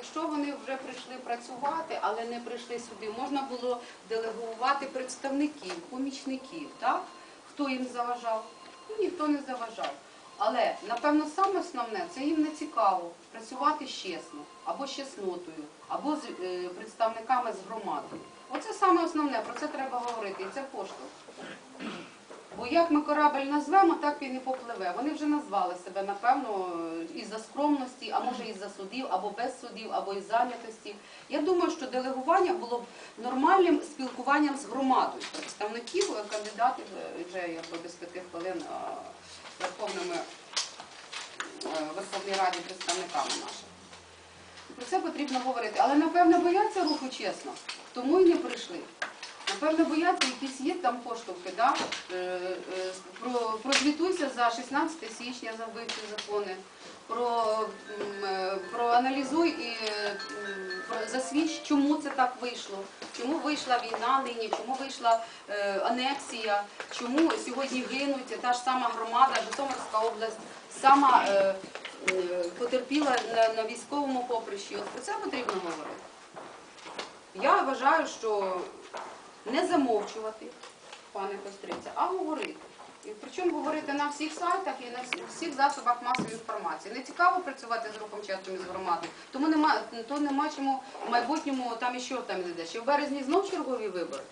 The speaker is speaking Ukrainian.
якщо вони вже прийшли працювати, але не прийшли сюди, можна було делегувати представників, помічників, так? Хто їм заважав? Ну, ніхто не заважав. Але напевно саме основне це їм не цікаво працювати з чесно, або з чеснотою, або з е, представниками з громадою. Оце саме основне, про це треба говорити, і це поштовх. Як ми корабель назвемо, так він і попливе. Вони вже назвали себе, напевно, із-за скромності, а може із-за судів, або без судів, або із зайнятості. Я думаю, що делегування було б нормальним спілкуванням з громадою. Представників, е, кандидатів е, вже якби без п'яти хвилин е, верховними Верховній Раді представниками нашими. Про це потрібно говорити. Але напевно бояться руху чесно, тому і не прийшли. Напевно, бояться, якісь є там поштовхи, да? Е, е, про, прозвітуйся за 16 січня за вбивчі закони, про, е, проаналізуй і засвідч, чому це так вийшло, чому вийшла війна нині, чому вийшла анексія, чому сьогодні гинуть та ж сама громада, Житомирська область, сама потерпіла на військовому поприщі. От про це потрібно говорити. Я вважаю, що не замовчувати, пане Костриця, а говорити. І причому говорити на всіх сайтах і на всіх засобах масової інформації. Не цікаво працювати з рухом чесним із громадою, тому нема, то нема чому в майбутньому там і що там іде. Ще в березні знов чергові вибори.